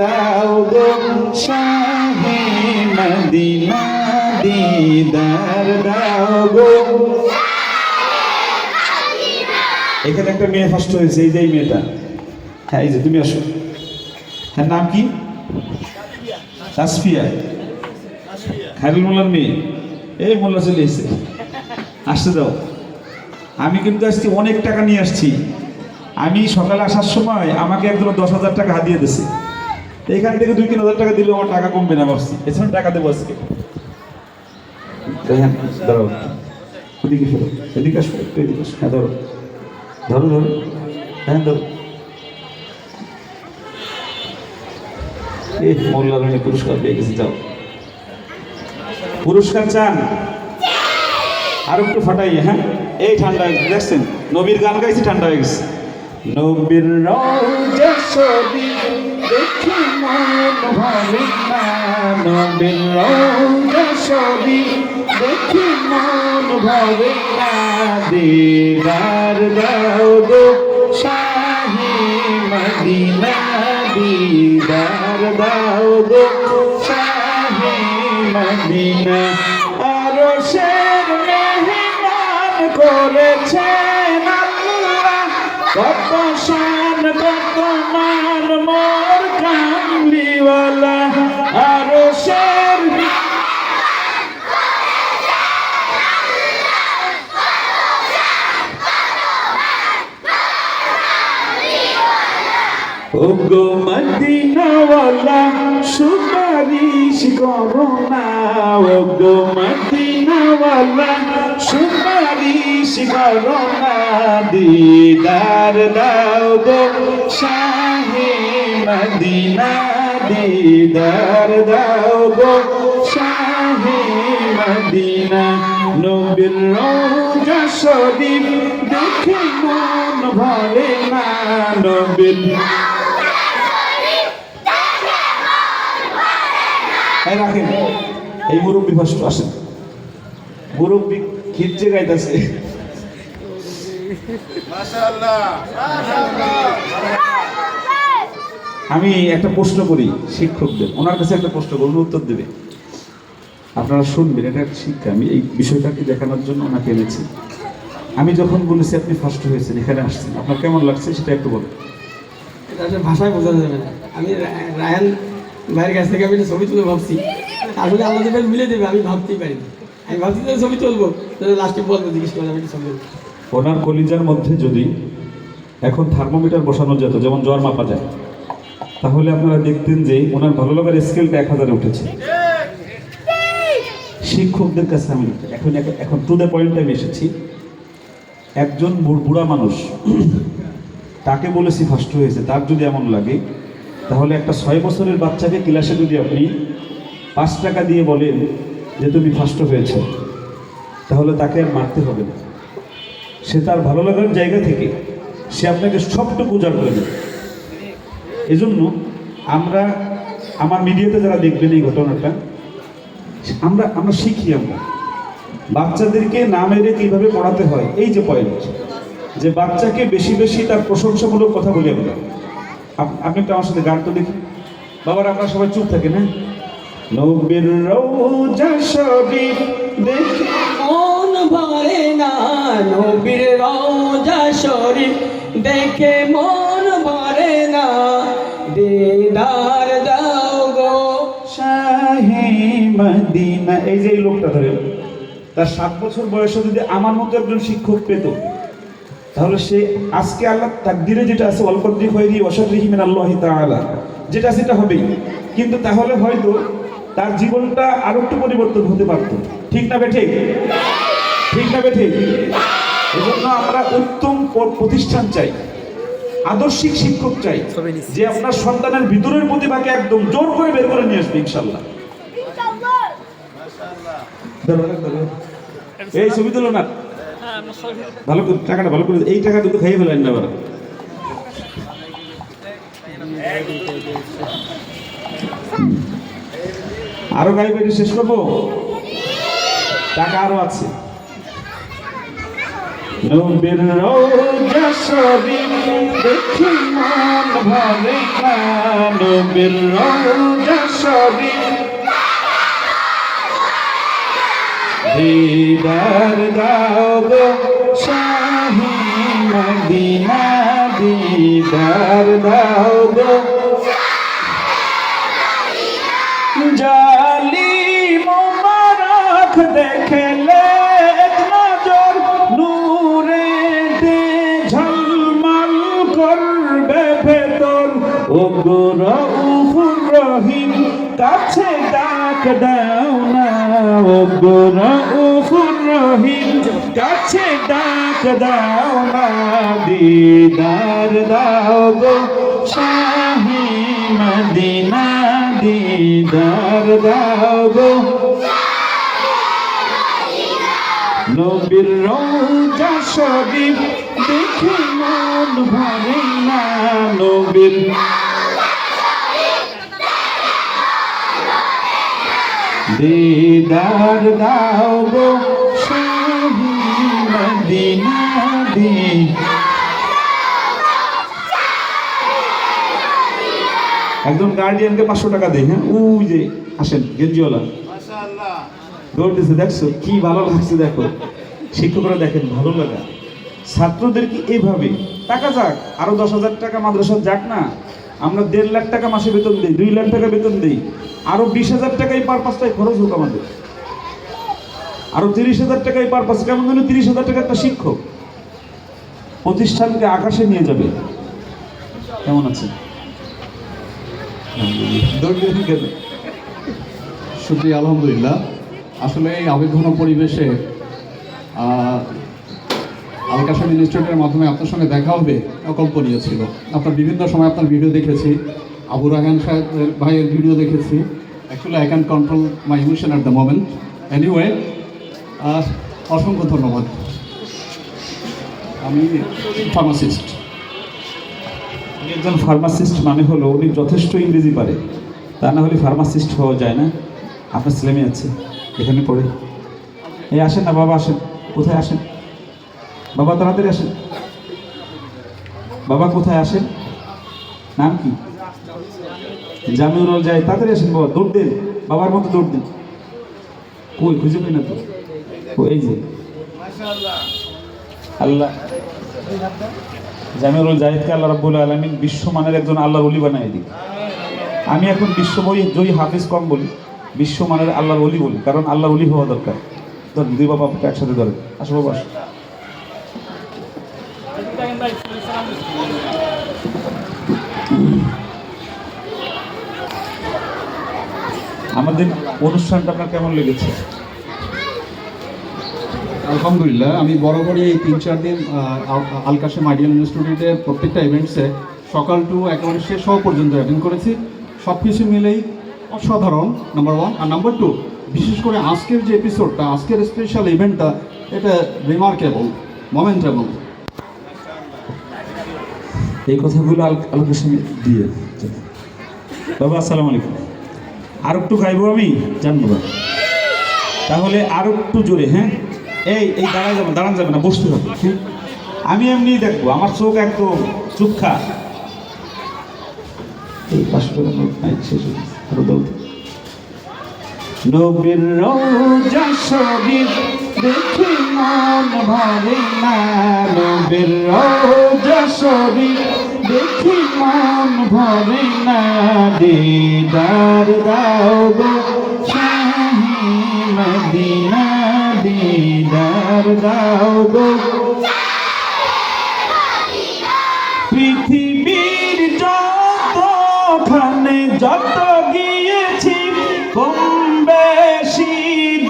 দাও গো শাহে মদিনা দিদার, দাও গো। এখানে একটা মেয়ে ফার্স্ট হয়েছে, এই যে এই মেয়েটা। হ্যাঁ এই যে, তুমি আসো। হ্যাঁ নাম কি? তাসফিয়া। খায়রুল মোল্লার মেয়ে। এই মোল্লা চলে এসেছে। আসতে দাও। আমি কিন্তু আজকে অনেক টাকা নিয়ে আসছি। আমি সকালে আসার সময় আমাকে একজন দশ হাজার টাকা হাতিয়ে দিছে এখান থেকে দুই তিন হাজার টাকা দিলে আমার টাকা কমবে না ভাবছি। এছাড়া টাকা দেবো আজকে। হ্যাঁ হ্যাঁ ধরো। ধরো ধরো। হ্যাঁ এই মোল্লার পুরস্কার পেয়ে গেছে যাও। পুরস্কার চান? আর একটু ফাটাই হ্যাঁ? এই ঠান্ডা হয়ে গেছে, দেখছেন? নবীর গান গাইছি ঠান্ডা হয়ে গেছে। নবীর রওজা নবীর রওজা শরীফ দেখি মন ভরে না দিদার দাও গো শাহে মদিনা দিদার দাও গো শাহে মদিনা আরও করেছেন কত শান, কত মান। মদিনাওয়ালা সুপারিশ করো না। ওগো মদিনাওয়ালা, সুপারিশ করো না। দিদার দাও গো শাহে মদিনা, দিদার দাও গো শাহে মদিনা। নবীর রওজা শরীফ দেখে মন ভরে না। নবীর রাখেন এই মুরব্বী ফার্স্ট আসেন মুরব্বী খিচ্ছে গাইতেছে। আমি একটা প্রশ্ন করি শিক্ষকদের। ওনার কাছে একটা প্রশ্ন করুন উত্তর দেবে। আপনারা শুনবেন এটা একটা শিক্ষা। আমি এই বিষয়টাকে দেখানোর জন্য ওনাকে এনেছি। আমি যখন বলেছি আপনি ফার্স্ট হয়েছেন এখানে আসছেন। আপনার কেমন লাগছে সেটা একটু বলুন। এটা ভাষায় বোঝা যাবে না। আমি রায়ান ভাইয়ের কাছ থেকে আমি ছবি তুলে ভাবছি। আসলে আল্লাহ যে মিলে দেবে, আমি ভাবতেই পারি আমি ভাবছি যে ছবি তুলবো লাস্টে বলব জিজ্ঞেস করে আমি ছবি ওনার কলিজার মধ্যে যদি এখন থার্মোমিটার বসানো যেত, যেমন জ্বর মাপা যায়, তাহলে আপনারা দেখতেন যে ওনার ভালো লাগার স্কেলটা এক হাজারে উঠেছে। শিক্ষকদের কাছে আমি এখন এখন টু দ্য পয়েন্টে আমি এসেছি। একজন বুড়া মানুষ, তাকে বলেছি ফার্স্ট হয়েছে, তার যদি এমন লাগে তাহলে একটা ছয় বছরের বাচ্চাকে ক্লাসে যদি আপনি পাঁচ টাকা দিয়ে বলেন যে তুমি ফার্স্ট হয়েছ, তাহলে তাকে আর মারতে হবে না। সে তার ভালো লাগার জায়গা থেকে সে আপনাকে সবটুকু উজাড় করে দেবে। এজন্য আমরা, আমার মিডিয়াতে যারা দেখবেন এই ঘটনাটা, আমরা আমরা শিখি আমরা। বাচ্চাদেরকে না মেরে কীভাবে পড়াতে হয়, এই যে পয়েন্ট যে বাচ্চাকে বেশি বেশি তার প্রশংসামূলক কথা বলি আমরা। আপনি একটু আমার সাথে গান তো দেখি। বাবার আমরা সবাই চুপ থাকেন হ্যাঁ? নবীর রওজা শরীফ দেখে মন ভরে না। নবীর রওজা শরীফ দেখে মন ভরে না। দিদার দাও গো শাহে মদিনা। এই যে লোকটা ধরে তার সাত বছর বয়সে যদি আমার মতো একজন শিক্ষক পেত তাহলে সে আজকে আল্লাহ তাকদিরে যেটা আছে অল্পদ্রি হয়নি অসাদ্রিহিমেন আল্লাহ তাআলা। যেটা সেটা হবেই। কিন্তু তাহলে হয়তো তার জীবনটা আরও একটু পরিবর্তন হতে পারতো। ঠিক না বেঠে? ঠিক না বেঠে? এজন্য আমরা উত্তম প্রতিষ্ঠান চাই। আদর্শিক শিক্ষক চাই। যে আপনার সন্তানের ভিতরের প্রতিভাকে একদম জোর করে বের করে নিয়ে আসবে ইনশাল্লাহ। এই ছবি তুলো না। ভালো করে টাকাটা ভালো করে এই টাকা কিন্তু খাইয়ে ফেলেন না আবার। আরও গাড়ি বাড়ি শেষ করব? টাকা আরও আছে। নবীর দিদার দাও গো শাহি মদিনা দিদার দাও গো জালি মোবারক দেখলে নজর, নূরে দে ঝলমল করবে ভেতর। ও রহিম, কাছে ডাক দাও না। ও গৌরউফুর রহিম, কাছে ডাক দাও না দিদার দাও গো শাহি মদিনা, দিদার দাও গো। নবীর রোজা শরীফ দেখে মন ভরে না নবীর। দিদার দাও গো শাহি মদিনা দি। একজন গার্ডিয়ানকে পাঁচশো টাকা দেয় হ্যাঁ? ওই যে আসেন গেঞ্জিওয়ালা। দৌড়তেছে দেখছ? কি ভালো লাগছে দেখো। শিক্ষকরা দেখেন ভালো লাগা। ছাত্রদেরকে এভাবে টাকা যাক আরও দশ হাজার টাকা মাদ্রাসা যাক না। আমরা দেড় লাখ টাকা মাসে বেতন দিই দুই লাখ টাকা বেতন দিই। আরও বিশ হাজার টাকা এই পারপাসটাই খরচ হোক আমাদের। আরও তিরিশ হাজার টাকা এই পারপাস কেমন যেন তিরিশ হাজার টাকা একটা শিক্ষক প্রতিষ্ঠানকে আকাশে নিয়ে যাবে। কেমন আছে? শুক্রিয়া আলহামদুলিল্লাহ। আসলে এই আবেগঘন পরিবেশে আলকাশন ইনস্টিটিউটের মাধ্যমে আপনার সঙ্গে দেখা হবে, অকল্পনীয় ছিল। আপনার বিভিন্ন সময় আপনার ভিডিও দেখেছি, আবু রাহান সাহেবের ভাইয়ের ভিডিও দেখেছি। Actually I can control my emotion at the moment anyway অসংখ্য ধন্যবাদ। আমি ফার্মাসিস্ট একজন ফার্মাসিস্ট মানে হলো উনি যথেষ্ট ইংরেজি পারে। তা না হলে ফার্মাসিস্ট হওয়া যায় না। আপনার ছেলে মেয়ে আছে, এখানে পড়ে। এই আসেন না, বাবা আসেন। কোথায় আসেন? বাবা তাড়াতাড়ি আসেন। বাবা কোথায় আসেন? নাম কি? জামিউর যায়, তাড়াতাড়ি আসেন বাবা, দৌড় দেন। বাবার মতো দৌড় দেন। কই, খুঁজে পাই না তো। এই যে। আল্লাহ। জামিউল জাহিদকে আল্লাহ রাব্বুল আলামিন বিশ্বমানের একজন আল্লাহর অলি বানায় দিই আমি এখন বিশ্ব বই জয়ী, হাফিজ, কম বলি। বিশ্বমানের আল্লাহর অলি বলি, কারণ আল্লাহর অলি হওয়া দরকার। ধরেন দুই বাবা একসাথে ধরেন আসো বাবা, আসো। আমাদের অনুষ্ঠানটা আপনার কেমন লেগেছে? আলহামদুলিল্লাহ আমি বরাবরই এই তিন চার দিন আহ, আল- আল আইডিয়াল ইনস্টিটিউটের প্রত্যেকটা ইভেন্টসে সকাল টু একেবারে শেষ হওয়া পর্যন্ত অ্যাটেন্ড করেছি। সব কিছু মিলেই অসাধারণ নাম্বার ওয়ান আর নাম্বার টু বিশেষ করে আজকের যে এপিসোডটা আজকের স্পেশাল ইভেন্টটা এটা রিমার্কেবল মোমেন্টেবল এই কথাগুলো আল আলোকের সঙ্গে দিয়ে। বাবা আসসালামু আলাইকুম। আর একটু গাইবো আমি? জানব না। তাহলে আর একটু জোরে হ্যাঁ? এই এই, দাঁড়ায় যাবে, দাঁড়ান যাবে না, বসতে হবে হুম? আমি এমনি দেখব, আমার চোখ একদম চুক্ষা এই পাঁচশো টাকা নোট নাই শেষ আরও দাও। নবীর রোজা শরীফ দেখি মন ভরে না, নবীর রোজা শরীফ দেখি মন ভরে না দিদার দাও শাহি মদিনা দিদার দাও গো। পৃথিবীর যতখানে যত গিয়েছি, কম বেশি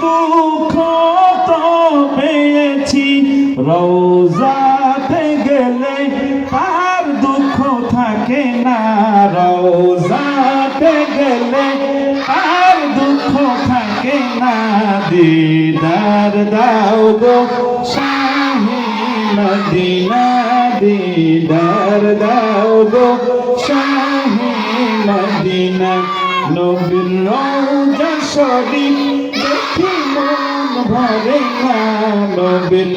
দুঃখ দাও গো শাহি মদিনা দিদার, দাও গো শাহি মদিনা। নবীন রওজা শরীফ দেখি মন ভরে না নবীর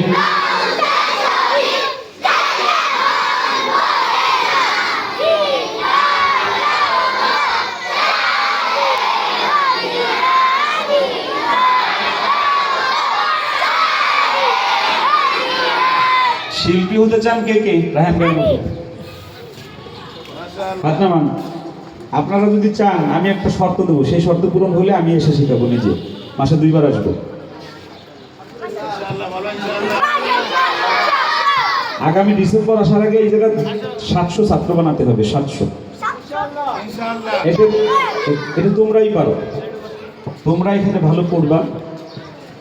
হতে চান কে কে? রাহেন ভাই। আপনারা যদি চান আমি একটা শর্ত দেবো। সেই শর্ত পূরণ হলে আমি এসে শেখাবো নিজে। মাসে দুইবার আসব। আগামী ডিসেম্বর আসার আগে এই জায়গা সাতশো ছাত্র বানাতে হবে সাতশো। এটা তোমরাই পারো। তোমরা এখানে ভালো পড়বা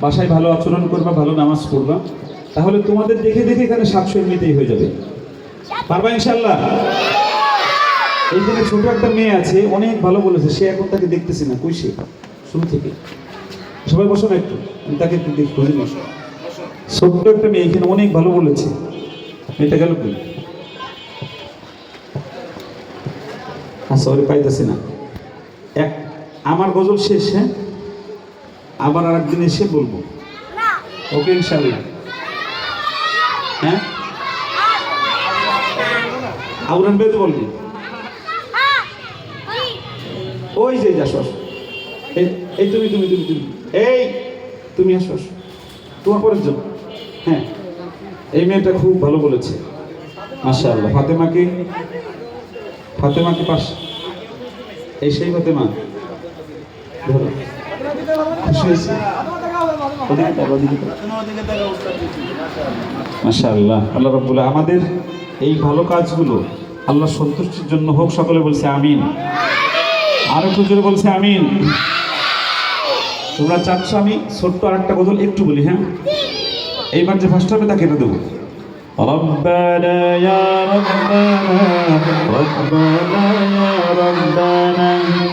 বাসায় ভালো আচরণ করবা ভালো নামাজ পড়বা। তাহলে তোমাদের দেখে দেখে এখানে সাতশো এমনিতেই হয়ে যাবে। পারবা ইনশাল্লাহ এইখানে ছোট একটা মেয়ে আছে অনেক ভালো বলেছে সে এখন তাকে দেখতেছি না। কই সে? শুরু থেকে। সবাই বসো না একটু আমি তাকে একটু খুঁজে বসো ছোট্ট একটা মেয়ে এখানে অনেক ভালো বলেছে। মেয়েটা গেল কই? সরি পাইতেছি না। এক আমার গজল শেষ হ্যাঁ? আবার আর একদিন এসে বলব। ওকে ইনশাল্লাহ হ্যাঁ? আউরান বেদ বলবি? ওই যে, যা শস এই তুমি তুমি তুমি তুমি। এই, তুমি আসো আসো। তোমার পরের জন। হ্যাঁ। এই মেয়েটা খুব ভালো বলেছে। মাশা আল্লাহ ফাতেমাকে ফাতেমাকে পাশ এই সেই ফাতেমা। ধরো। খুশি হয়েছে? ওদিকে তাকাও, ওদিকে তাকাও। মাশা আল্লাহ আল্লাহ রব্বুল্লাহ আমাদের এই ভালো কাজগুলো আল্লাহ সন্তুষ্টির জন্য হোক সকলে বলছে আমিন আরো একটু জোরে বলছে আমিন তোমরা চাচ্ছ আমি ছোট্ট আর একটা গজল একটু বলি হ্যাঁ এইবার যে ফার্স্ট হবে তাকে এটা দেবো ربنا يا ربنا ربنا يا ربنا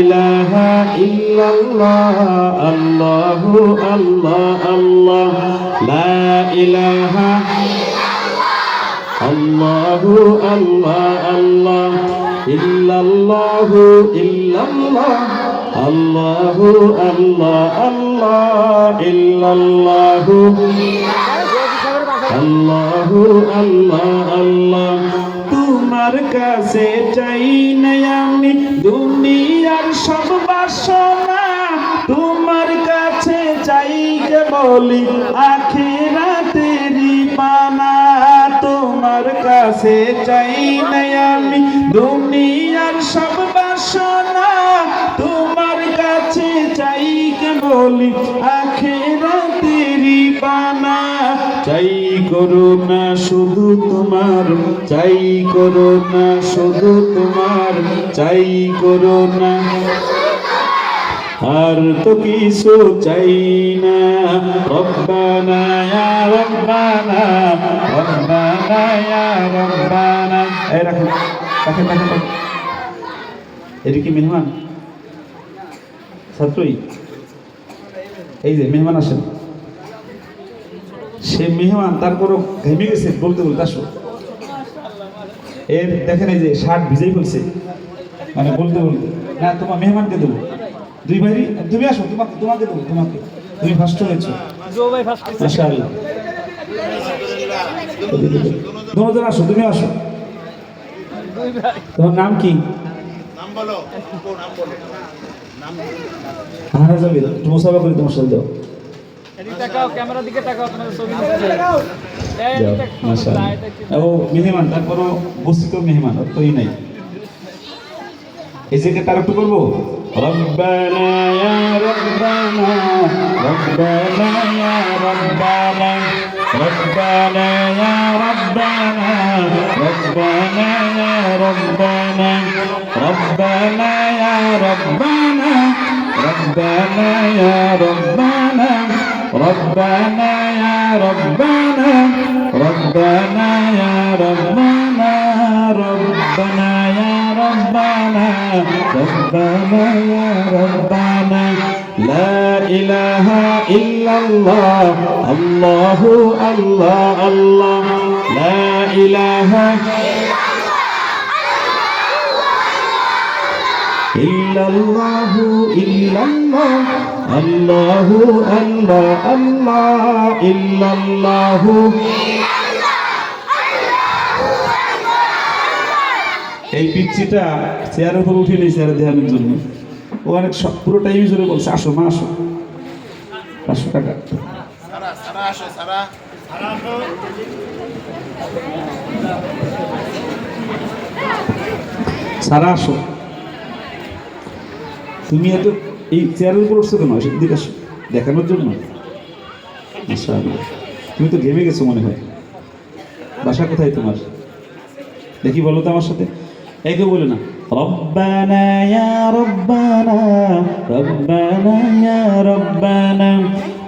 ইলাহা ইল্লাল্লাহ, আল্লাহু আল্লাহ আল্লাহ, লা ইলাহা আল্লাহু আল্লাহ আল্লাহ, ইল্লাল্লাহু ইল্লাল্লাহ, আল্লাহু আল্লাহ আল্লাহ, ইল্লাল্লাহু আল্লাহু আল্লাহ আল্লাহ। তোমার কাছে চাই নয়া সব বাসনা তোমার কাছে চাই কেবলি আখিরাতেরই পানা তোমার কাছে চাই না আমি দুনিয়ার সব বাসনা তোমার কাছে চাই কেবলি আখিরাতেরই পানা চাই করো না শুধু তোমার, চাই করো না শুধু তোমার, চাই করো না। আর তো কিছু চাই না, রব্বানা ইয়া রব্বানা রব্বানা ইয়া রব্বানা। এই রাখেন রাখেন রাখেন। এটা কি মেহমান? ছাত্রই? এই যে, মেহমান আসেন। সে মেহমান তারপরও ঘেমে গেছে বলতে বলতে আসো। এর দেখেন এই যে শার্ট ভিজেই ফেলছে। মানে বলতে বলতে না তোমার মেহমানকে দেবো। দুই ভাই তুমি আসো তোমাকে তোমাকে দেবো তোমাকে। তুমি ফার্স্ট হয়েছো। মাশাআল্লাহ। দুজন আসো তুমি আসো। তোমার নাম কি? হ্যাঁ যাবি একটু মোসাফা করি তোমার সাথে মেহমান তারপর বস্তিত মেহমান তোই নাই এই জায়গায় তার একটু করব ربنا يا ربنا ربنا يا ربنا ربنا يا ربنا ربنا يا ربنا ربنا يا ربنا ربنا يا ربنا ربنا يا ربنا ربنا يا ربنا ربنا يا ربنا ربنا يا ربنا لا إله إلا الله الله الله الله لا إله إلا الله إلا الله الله আল্লাহু الله الا الله এই পিচ্ছিটা চেয়ারের উপর উঠে নেই চেয়ারে ধ্যানের জন্য। ও অনেক সব পুরো টাইম জুড়ে বলছে আসো মা আসো। পাঁচশো টাকা। সারা আসো। তুমি এত এই চেয়ারের উপর উঠছো কেন দিকে আসো দেখানোর জন্য মাশাআল্লাহ। তুমি তো ঘেমে গেছো মনে হয় বাসা কোথায় তোমার দেখি বলো তো আমার সাথে একে বলে না রব্বানা ইয়া রব্বানা রব্বানা ইয়া রব্বানা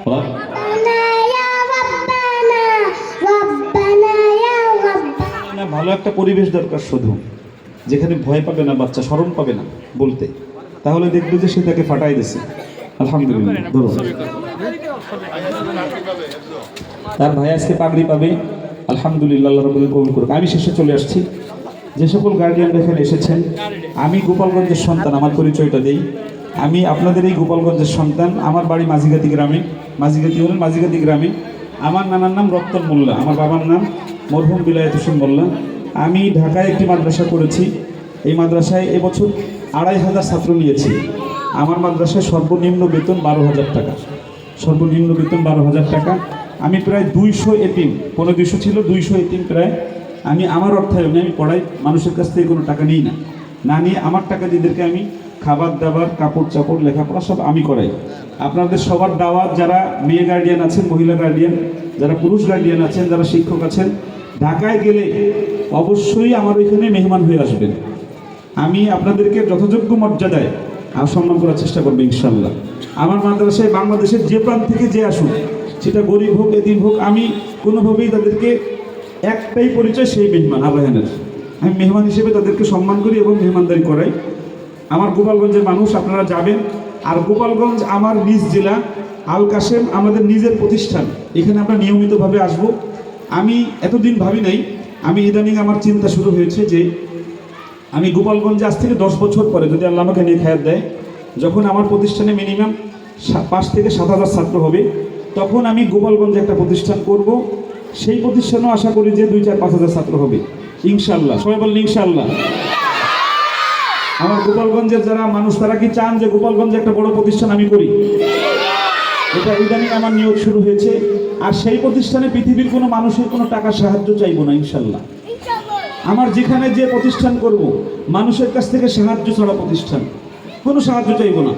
রব- ربنا يا ربنا ربنا يا ربنا না ভালো একটা পরিবেশ দরকার শুধু যেখানে ভয় পাবে না বাচ্চা শরম পাবে না বলতে তাহলে দেখবে যে সে তাকে ফাটাই দিছে। আলহামদুলিল্লাহ ধরো তার ভাই আজকে পাগড়ি পাবে। আলহামদুলিল্লাহ আল্লাহ রবুল কবুল করুক। আমি শেষে চলে আসছি। যে সকল গার্ডিয়ানরা এখানে এসেছেন আমি গোপালগঞ্জের সন্তান আমার পরিচয়টা দেই। আমি আপনাদের এই গোপালগঞ্জের সন্তান। আমার বাড়ি মাঝিগাতি গ্রামে। মাঝিগাতি হলেন মাঝিগাতি গ্রামে। আমার নানার নাম রক্তন মোল্লা। আমার বাবার নাম মরহুম বিলায়ত হোসেন মোল্লা। আমি ঢাকায় একটি মাদ্রাসা করেছি। এই মাদ্রাসায় এবছর আড়াই হাজার ছাত্র নিয়েছি। আমার মাদ্রাসায় সর্বনিম্ন বেতন বারো হাজার টাকা। সর্বনিম্ন বেতন বারো হাজার টাকা। আমি প্রায় দুইশো এতিম কোনো দুইশো ছিল, দুইশো এতিম প্রায়। আমি আমার অর্থায়নে আমি পড়াই, মানুষের কাছ থেকে কোনো টাকা নিই না। না নিয়ে আমার টাকা দিদেরকে আমি খাবার দাবার, কাপড় চাপড়, লেখাপড়া সব আমি করাই। আপনাদের সবার দাওয়াত যারা মেয়ে গার্ডিয়ান আছেন, মহিলা গার্ডিয়ান যারা পুরুষ গার্ডিয়ান আছেন, যারা শিক্ষক আছেন, ঢাকায় গেলে অবশ্যই আমার ওইখানে মেহমান হয়ে আসবেন। আমি আপনাদেরকে যথাযোগ্য মর্যাদায় আর সম্মান করার চেষ্টা করব ইনশাল্লাহ। আমার মাদ্রাসায় বাংলাদেশের যে প্রান্ত থেকে যে আসুক, সেটা গরিব হোক এদিন হোক, আমি কোনোভাবেই তাদেরকে একটাই পরিচয় সেই মেহমান আবাহানের আমি মেহমান হিসেবে তাদেরকে সম্মান করি এবং মেহমানদারি করাই। আমার গোপালগঞ্জের মানুষ, আপনারা যাবেন। আর গোপালগঞ্জ আমার নিজ জেলা, আল কাশেম আমাদের নিজের প্রতিষ্ঠান। এখানে আমরা নিয়মিতভাবে আসব। আমি এতদিন ভাবি নাই, আমি ইদানিং আমার চিন্তা শুরু হয়েছে যে আমি গোপালগঞ্জে আজ থেকে দশ বছর পরে যদি আল্লাহ আমাকে নিয়ে খায়াত দেয়, যখন আমার প্রতিষ্ঠানে মিনিমাম পাঁচ থেকে সাত হাজার ছাত্র হবে, তখন আমি গোপালগঞ্জে একটা প্রতিষ্ঠান করব। সেই প্রতিষ্ঠানেও আশা করি যে দুই চার পাঁচ হাজার ছাত্র হবে। ইনশাল্লাহ সবাই বললেন ইনশাল্লাহ আমার গোপালগঞ্জের যারা মানুষ, তারা কি চান যে গোপালগঞ্জে একটা বড় প্রতিষ্ঠান আমি করি? এটা ইদানিং আমার নিয়োগ শুরু হয়েছে। আর সেই প্রতিষ্ঠানে পৃথিবীর কোনো মানুষের কোনো টাকা সাহায্য চাইব না ইনশাল্লাহ আমার যেখানে যে প্রতিষ্ঠান করব, মানুষের কাছ থেকে সাহায্য ছাড়া প্রতিষ্ঠান। কোনো সাহায্য চাইব না।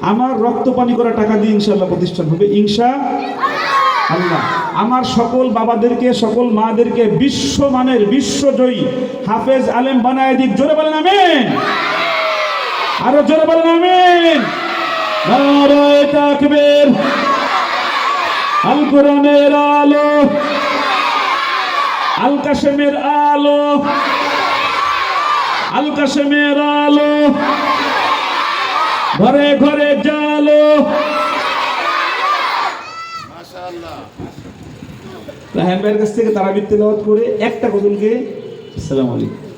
আমার রক্ত পানি করা টাকা দিয়ে ইনশাল্লাহ প্রতিষ্ঠান হবে। ইনশা আল্লাহ। আমার সকল বাবাদেরকে, সকল মাদেরকে বিশ্বমানের বিশ্বজয়ী হাফেজ, আলেম, বানায় দিক। জোরে বলেন আমিন। আরও জোরে বলেন তাকবীর। আল কোরআনের আলো। আল কাশেমের আলো। আল কাশেমের আলো। ঘরে ঘরে জালো। রাহেন ভাইয়ের কাছ থেকে তারা বৃত্তি করে একটা গজল সালাম আসসালামু আলাইকুম।